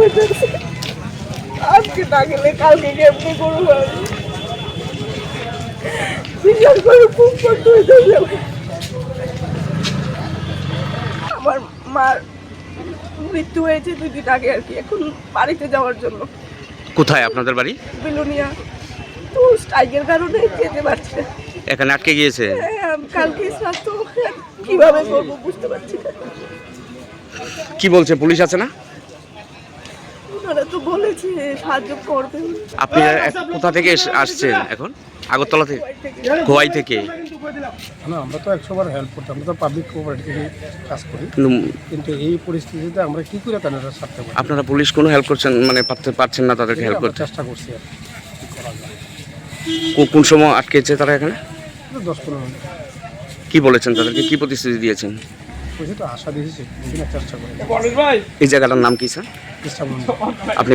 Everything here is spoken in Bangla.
হইতেছে। আজকে না গেলে কালকে কেমনি করব আমি করে খুব কষ্ট হইতেছে। আমার মার মৃত্যু হয়েছে দুই দিন আগে আর কি এখন বাড়িতে যাওয়ার জন্য। কোথায় আপনাদের বাড়ি? বিলোনিয়া। তো স্ট্রাইকের কারণে যেতে পারছি এখানে আটকে গিয়েছে? হ্যাঁ, কালকে স্বাস্থ্য কীভাবে করব বুঝতে পারছি না। কি বলছে পুলিশ আছে না? ওনারা তো বলেছে সাহায্য করবেন আপনি এক- কোথা থেকে এস- আসছেন এখন? আগরতলা থেকে? গোয়াই থেকে? না আমরা তো একশো বার হেল্প করতাম। আমরা তো পাবলিক কোঅপারেটিভ থেকে কাজ করি। কিন্তু কিন্তু এই পরিস্থিতিতে আমরা কি করে তাদের সারতে পারি? আপনারা পুলিশ কোনো হেল্প করছেন মানে পারতে পারছেন না তাদেরকে হেল্প আমরা করতে? চেষ্টা করছি আর কি কি করা যায়। কো- কোন সময় আটকেছে তারা এখানে? দশ পনেরো মিনিট। কি বলেছেন তাদেরকে? কি প্রতিশ্রুতি দিয়েছেন? বলছি তো আশা দিয়েছি বুঝি না চেষ্টা করি। এই জায়গাটার নাম কি স্যার? আপনি